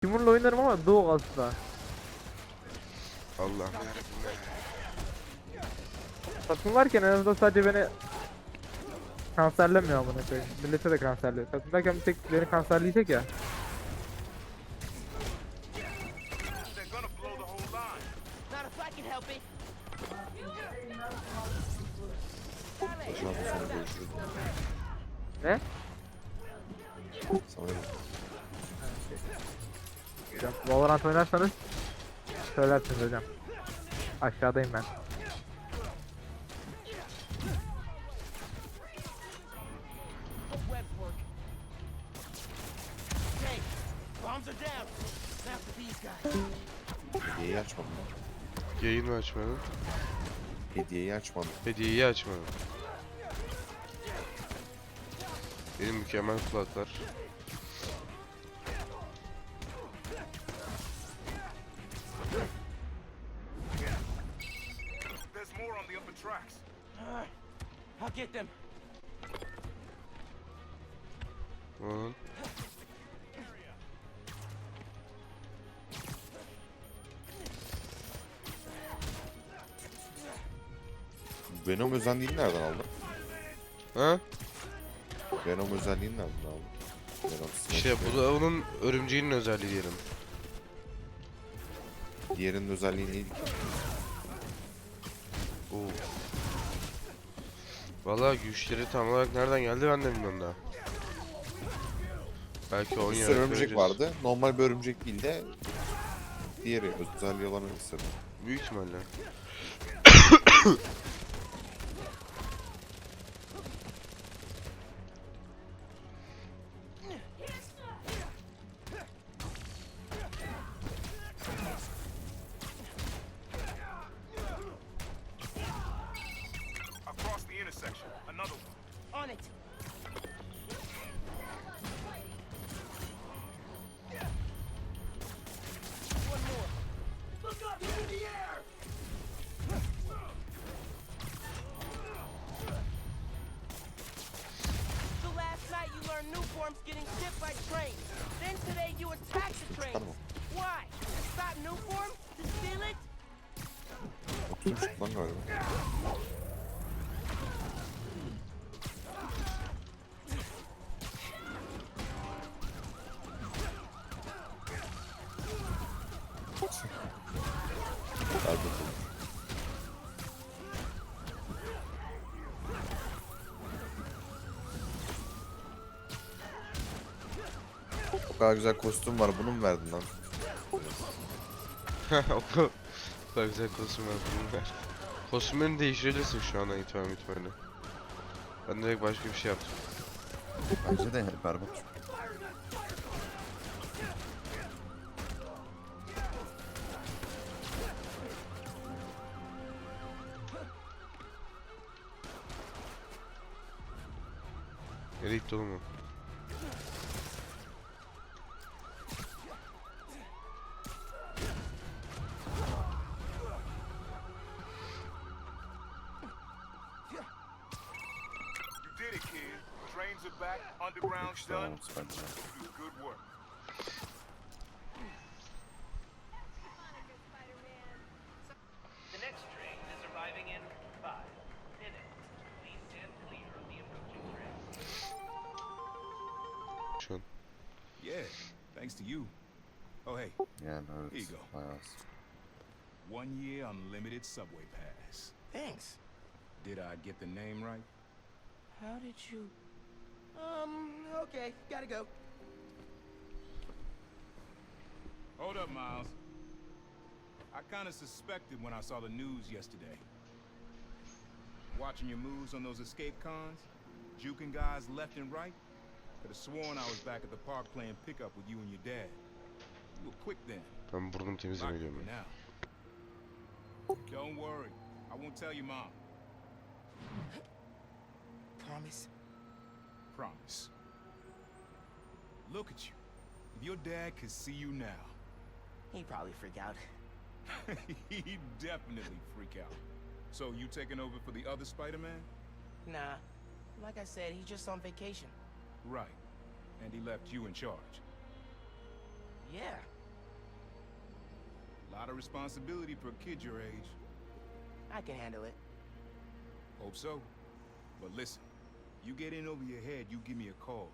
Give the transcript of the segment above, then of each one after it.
Timur'la oynarım ama Doğu asla. Allah'ım yarabbim. Takım varken en azından sadece beni kanserlemiyor amına koyayım. Millete de kanserliyor. Takım varken bir tek beni kanserleyecek ya. Not if I can help it. Görüşürüz. Ne? Valorant oynarsanız söylersiniz hocam. Aşağıdayım ben. Hediyeyi açmadım ben. Yayın mı açmadın? Hediyeyi açmadım. Hediyeyi açmadın. Benim mükemmel kulaklar. Özelliğini nereden aldın? Ha? Venom özelliğini nereden aldın? Venom. İşte bu da onun örümceğinin özelliği diyelim. Diğerinin özelliği neydi ki? Oo. Valla güçleri tam olarak nereden geldi ben de bilmiyorum daha. Belki Bir oyun sürü örümcek göreceğiz. vardı. Normal bir örümcek değil de diğeri özelliği olan hangisi? Büyük ihtimalle. Learned getting shipped by train. Then today you attack the train. Tamam. Why? To stop new form? To steal it? Kadar güzel kostüm var bunu mu verdin lan? kadar güzel kostüm var bunun ver. Kostümlerini değiştirebilirsin şu anda itibaren itibaren. Ben direkt başka bir şey yaptım. Bence de berbat. Nereye gitti oğlum o? Train. Şu an. Yeah, thanks to you. Oh, hey, Yani evet. Here you go. Bayağı az. one year unlimited subway pass. Thanks. Did I get the name right? How did you... Um, okay, gotta go. Hold up, Miles. I kind of suspected when I saw the news yesterday. Watching your moves on those escape cons, juking guys left and right. Could have sworn I was back at the park playing pickup with you and your dad. You were quick then. Ben burnum temizleme Locked gidiyorum for ben. now. Don't worry, I won't tell your mom. Promise? Promise. Look at you. If your dad could see you now, He'd probably freak out. he'd definitely freak out. So you taking over for the other Spider-Man? Nah. Like I said, he's just on vacation. Right. And he left you in charge. Yeah. A lot of responsibility for a kid your age. I can handle it. Hope so. But listen, you get in over your head, you give me a call.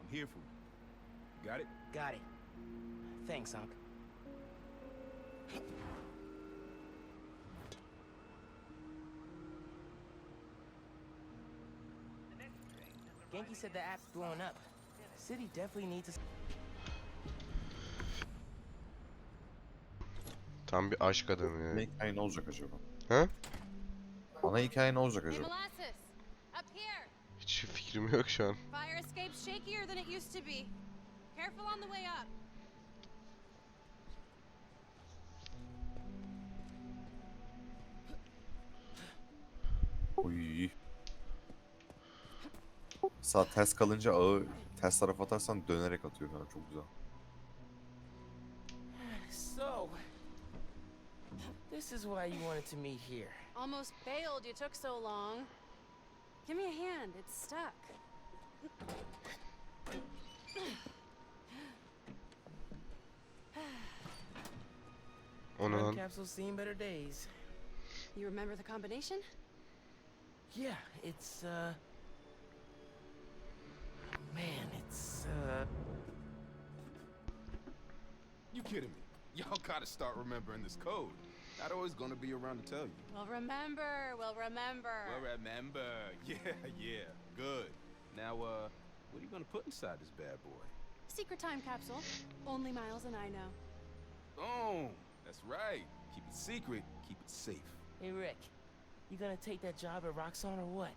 I'm here for you. Got it? Got it. Thanks, Unc. Genki said the app's blowing up. City definitely needs a Tam bir aşk adamı Ana ya. hikaye ne olacak acaba? He? Ana hikaye ne olacak acaba? Molasses! Hiç fikrim yok şu an. Fire escape's shakier than it used to be. Careful on the way up. Oy. Sağ ters kalınca ağı ters tarafa atarsan dönerek atıyor falan çok güzel. So, this is why you wanted to meet here. Almost bailed you took so long. Give me a hand, it's stuck. Oh no. Time capsule's seen better days. You remember the combination? Yeah, it's, uh... Man, it's, uh... You kidding me? Y'all gotta start remembering this code. Not always gonna be around to tell you. Well, remember, well, remember. Well, remember. Yeah, yeah. Good. Now, uh, what are you gonna put inside this bad boy? Secret time capsule. Only Miles and I know. Boom. That's right. Keep it secret. Keep it safe. Hey, Rick. You gonna take that job at Roxxon or what?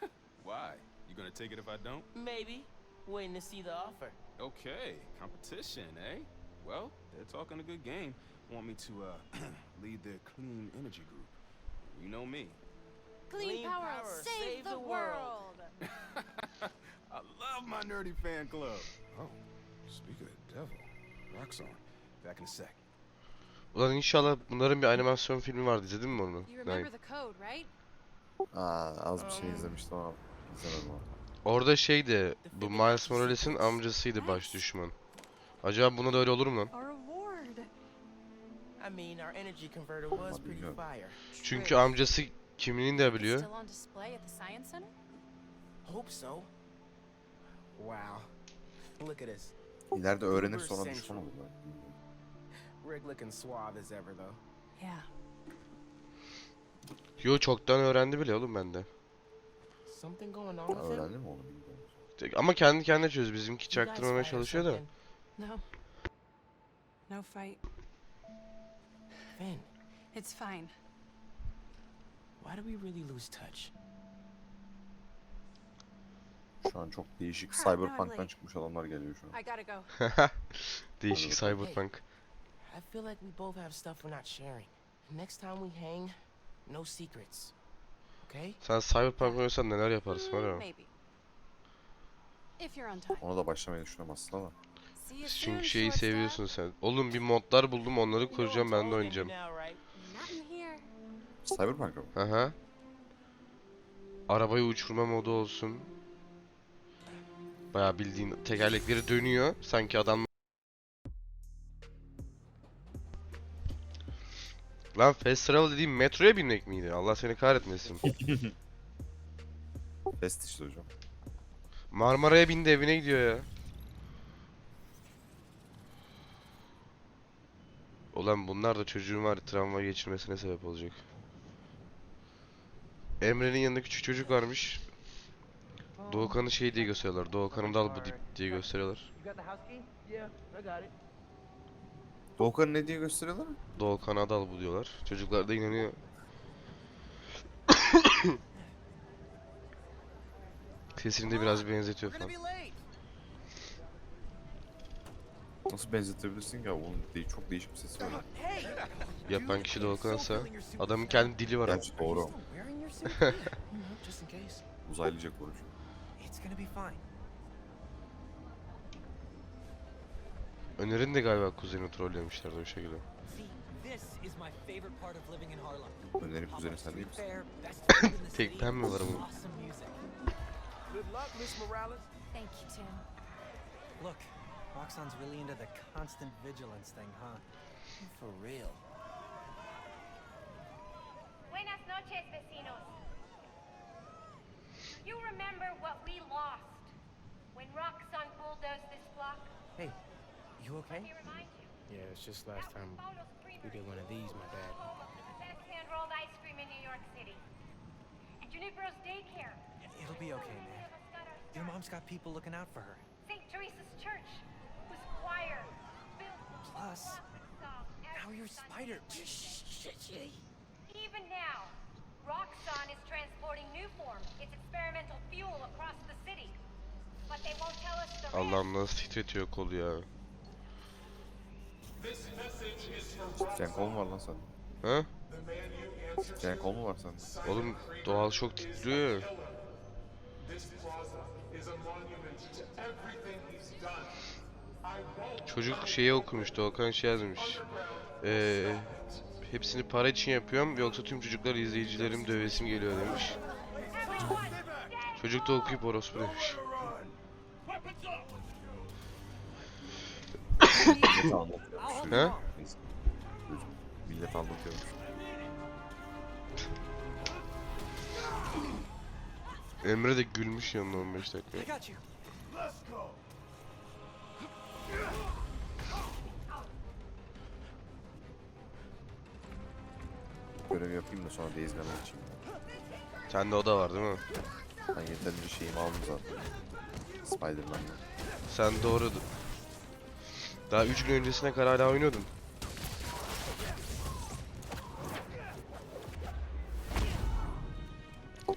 Why? You gonna take it if I don't? Maybe. Waiting to see the offer. Okay, competition, eh? Well, they're talking a good game. Want me to uh lead their clean energy group. You know me. Clean, Clean power, power, save, the, world. I love my nerdy fan club. Oh, speak of the devil. Roxxon. Back in a sec. Ulan inşallah bunların bir animasyon filmi vardı. İzledin mi onu? You remember Naim? the code, right? Aa az bir şey Um, izlemiştim ama izlemedim onu. Orada şeydi. Bu Miles Morales'in amcasıydı baş düşman. Acaba buna da öyle olur mu lan? Fire. Çünkü amcası kimliğini de biliyor. Still on display at the Science Center? Hope so. Wow. Look at us. İleride öğrenir sonra düşman olur. Rick looking suave as ever, though. Yeah. Yo çoktan öğrendi bile oğlum bende. Something going on with him? Öğrendi mi. Tek- Ama kendi kendine çöz. Bizimki çaktırmamaya çalışıyor da. No. No fight. Finn, It's fine. why do we really lose touch? Şu an çok değişik Cyberpunk'tan çıkmış adamlar geliyor şu an. I gotta go. Değişik cyberpunk. I feel like we both have stuff we're not sharing. Next time we hang, no secrets. Okay? Sen cyberpunk oynasan neler yaparsın var ya. maybe. If you're on time. Ona da başlamayı düşünüyorum aslında Çünkü şeyi seviyorsun sen. Oğlum bir modlar buldum onları kuracağım ben de oynayacağım. Cyberpunk'a mı? Aha. Arabayı uçurma modu olsun. Bayağı bildiğin tekerlekleri dönüyor. Sanki adam Lan fast travel dediğim metroya binmek miydi? Allah seni kahretmesin. Best işte hocam. Marmara'ya bindi evine gidiyor ya. Ulan bunlar da çocuğun var travma geçirmesine sebep olacak. Emre'nin yanında küçük çocuk varmış. Doğukan'ı şey diye gösteriyorlar. Doğukan'ı dal bu dip diye gösteriyorlar. Doğukan'ı ne diye gösteriyorlar? Doğukan'a dal bu diyorlar. Çocuklar da inanıyor. Sesini de biraz benzetiyor falan. Nasıl benzetebilirsin ki ya? Onun de- çok değişik bir sesi var. Yapan kişi Doğukan'sa adamın kendi dili var. Gerçi doğru. Uzaylıca konuşuyor. Öner'in de galiba kuzeni trollemişlerdi o şekilde. See, this is my favorite part of living in Harlem. Önerip kuzeni sen değil misin? Tek ben mi varım? Good luck, Miss Morales. Thank you, Tim. Look, Roxxon's really into the constant vigilance thing, huh? For real. Buenas noches, vecinos. You remember what we lost when Roxxon bulldozed this block? Hey, you Let okay? me remind you. Yeah, it's just last that time we did one of these, my bad. home to the best hand-rolled ice cream in New York City. And Junipero's daycare. It'll be okay, man. of us got our Your mom's got people looking out for her. Song now you're. Spider. Even now, Roxxon is transporting Newform, its experimental fuel, across the city. But they won't tell us the. Allah'ım nasıl titretiyor kolu ya. Titreyen kol mu var lan sende? Ha? Titreyen kol mu var sende? Oğlum doğal şok titriyor ya. Çocuk şeyi okumuştu. Okan şey yazmış. Ee, hepsini para için yapıyorum yoksa tüm çocuklar izleyicilerim dövesim geliyor demiş. Çocuk da okuyup orospu demiş. Millet? Neyse. Çocuk Millet anlatıyormuş. Emre de gülmüş yanına 15 dakika. Görev yapayım da sonra Days Gone'a geçeyim. Sende o da var değil mi? Ben yeterince şeyimi aldım zaten. Spider-Man'den. Sen doğru. Daha 3 gün öncesine kadar hala oynuyordun.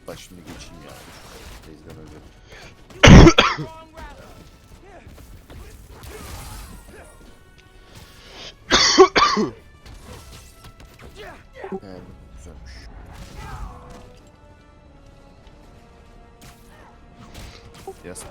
Ben şimdi geçeyim ya. Days Jest.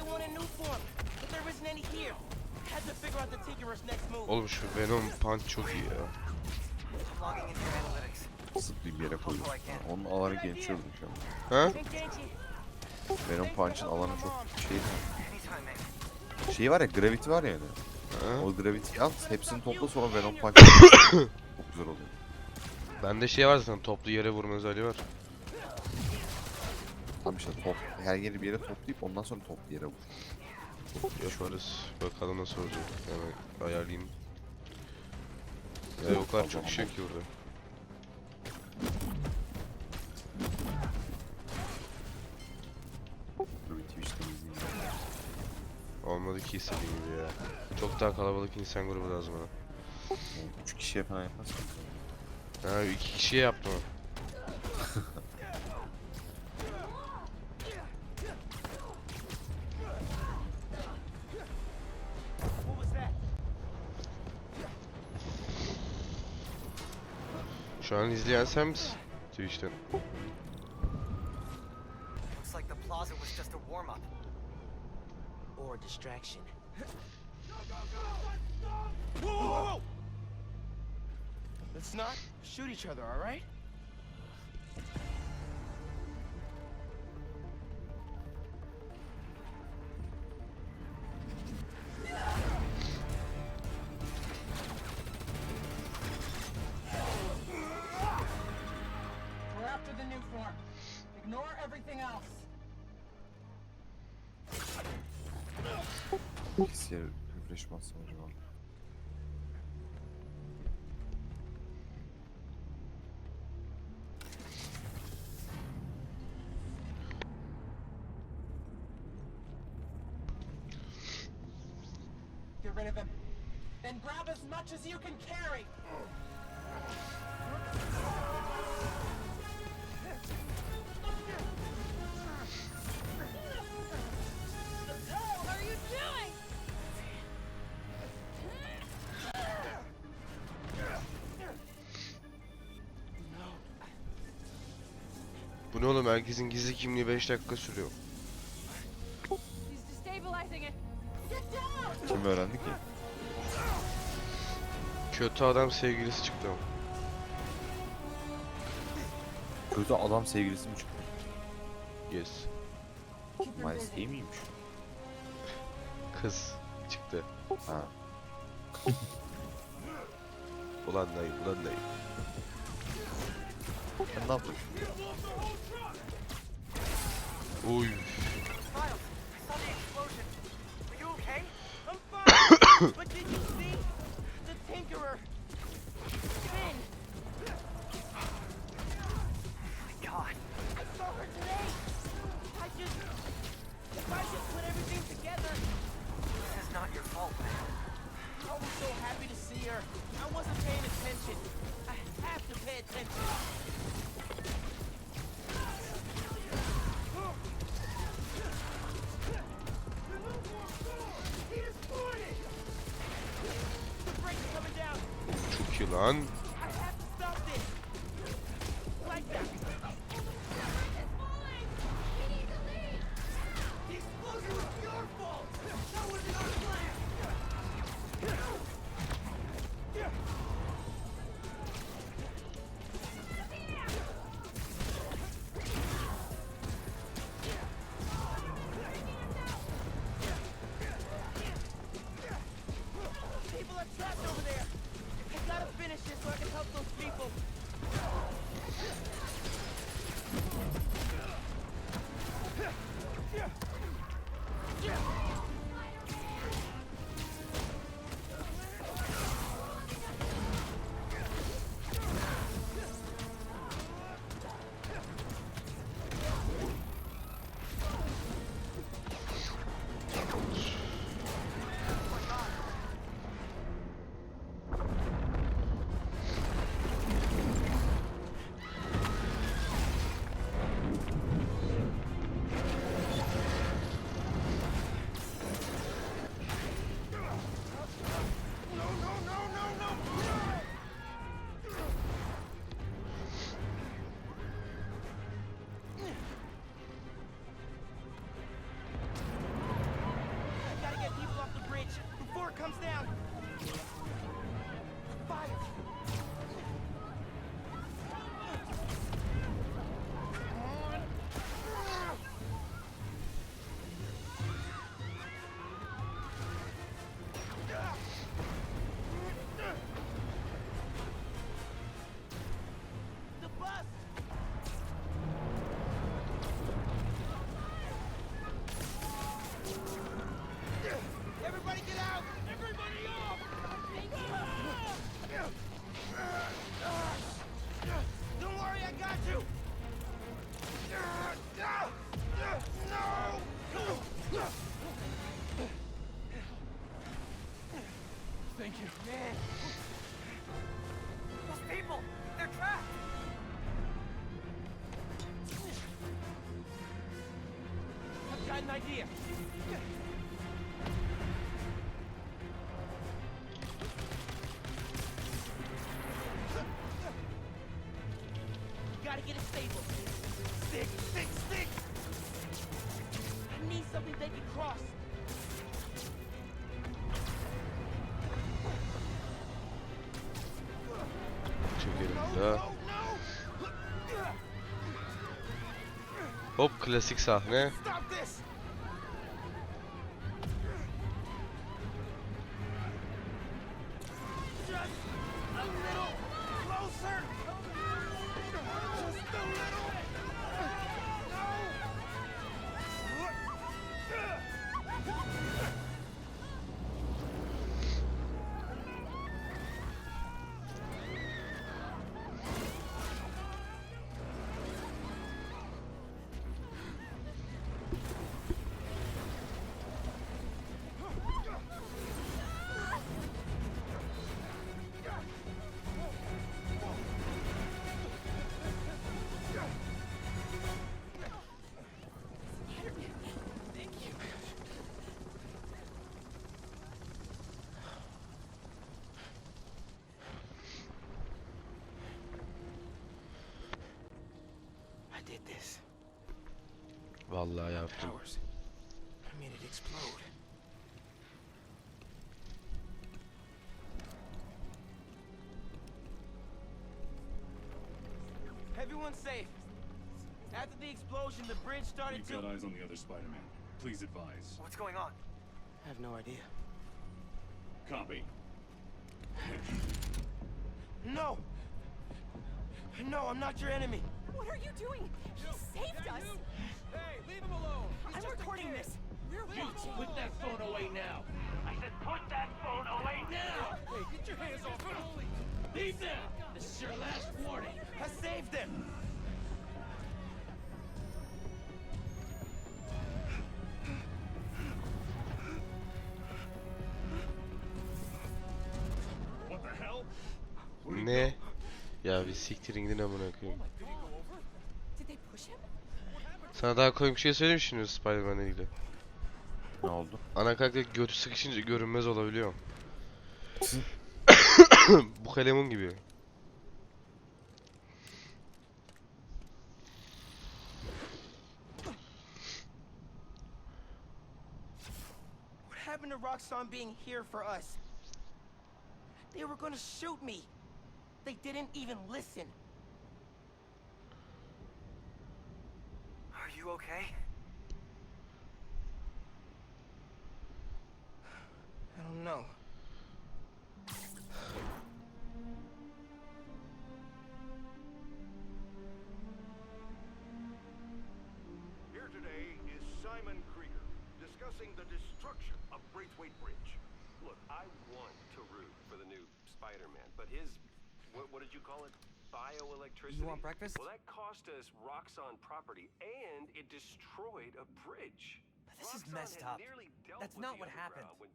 They wanted new form, but there isn't any here. Had to figure out the Tinkerer's next move. Oğlum şu Venom Punch çok iyi ya. Logging into analytics. Zıplayıp bir yere koydum. Onun alanı genişliyordum şu an. You? Venom Punch'ın alanı çok şey. Şey var ya Gravity var ya yani. Ha? O Gravity'yi at hepsini topla sonra Venom Punch. çok güzel oluyor. Bende şey var zaten toplu yere vurma özelliği var. Tam işte top, her yeri bir yere toplayıp ondan sonra toplu yere vur. Yaparız. Bakalım nasıl olacak. Hemen ayarlayayım. Ya o kadar çok şey ki burada. Olmadı ki istediğim gibi ya. Çok daha kalabalık insan grubu lazım bana. Yani üç kişiye falan yaparsan. Ha iki kişiye yaptım Şu an izleyen sen misin? Twitch'ten. Looks like the plaza was just a warm-up. Or a distraction. Whoa, whoa, whoa, whoa! Let's not shoot each other, all right? Everything else. Bilgisayar atsam acaba? Bu ne oğlum herkesin gizli kimliği 5 dakika sürüyor. Kim öğrendi ki? Kötü adam sevgilisi çıktı ama. Kötü adam sevgilisi mi çıktı? Yes. Miles değil miymiş? Kız çıktı. Ha. ulan dayı, ulan dayı. 됐나 보지. 오이. an. at you! No! Thank you. Man! Those people! They're trapped! I've got an idea! Hop klasik sahne. I did this. Vallahi yaptım. Powers. I made it explode. Everyone's safe. After the explosion, the bridge started We've to. got eyes on the other Spider-Man. Please advise. What's going on? I have no idea. Copy. No! No, I'm not your enemy. What are you doing? He saved us. Hey, leave him alone. I'm recording this. We're watching. Put that phone away now. I said put that phone away now. Hey, get your hands off him. Leave now. This is your last warning. I saved him. What the hell? Ne? Ya bir siktirin gidin amına koyayım. Oh Sana daha komik bir şey söyleyeyim şimdi Spider-Man'le ilgili. Ne oldu? Ana karakter götü sıkışınca görünmez olabiliyor. Bu kalemun gibi. What happened to Roxxon being here for us? They were gonna shoot me. They didn't even listen. You okay? I don't know. Here today is Simon Krieger, discussing the destruction of Braithwaite Bridge. Look, I want to root for the new Spider-Man, but his, what, what did you call it? Bioelectricity? You want breakfast? Well, that cost us Roxxon property, and it destroyed a bridge. But this is messed up. That's not what happened. underground when-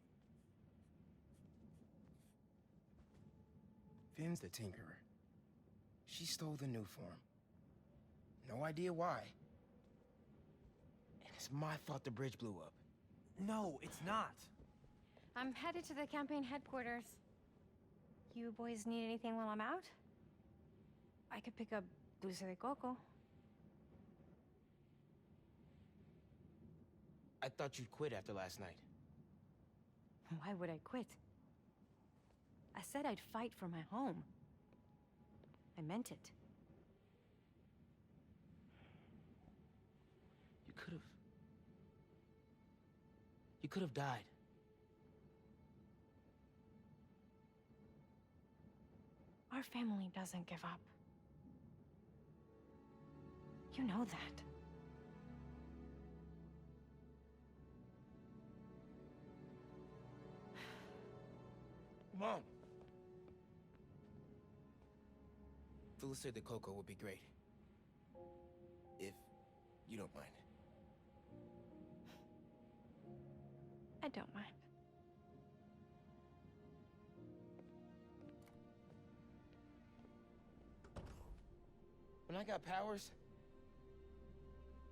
Finn's the Tinkerer. She stole the new form. No idea why. And it's my fault the bridge blew up. No, it's not. I'm headed to the campaign headquarters. You boys need anything while I'm out? I could pick up dulce de coco. I thought you'd quit after last night. Why would I quit? I said I'd fight for my home. I meant it. You could have. You could have died. Our family doesn't give up. You know that. Mom! Dulce de coco would be great. If you don't mind. I don't mind. When I got powers,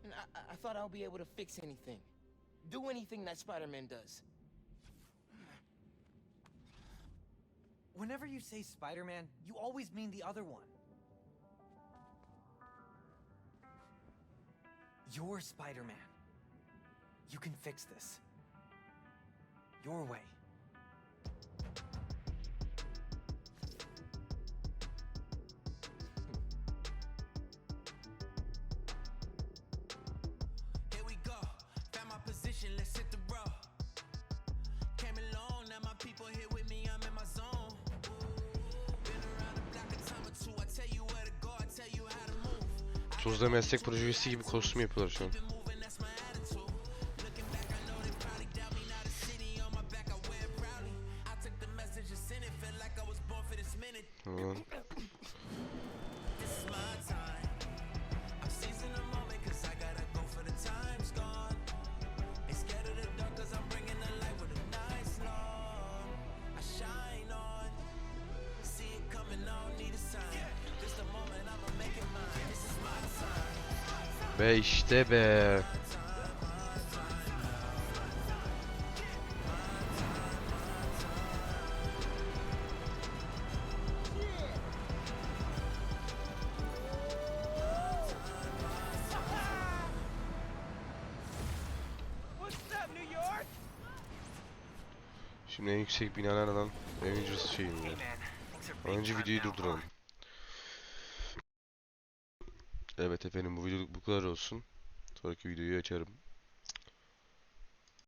and I, I- thought I'll be able to fix anything. Do anything that Spider-Man does. Whenever you say Spider-Man, you always mean the other one. You're Spider-Man. You can fix this. Your way. Tuzla meslek projesi gibi kostüm yapıyorlar şu an. Ve işte be. Şimdi en yüksek binalardan Avengers şeyim ya. Önce videoyu durduralım. Efendim bu video bu kadar olsun. Sonraki videoyu açarım.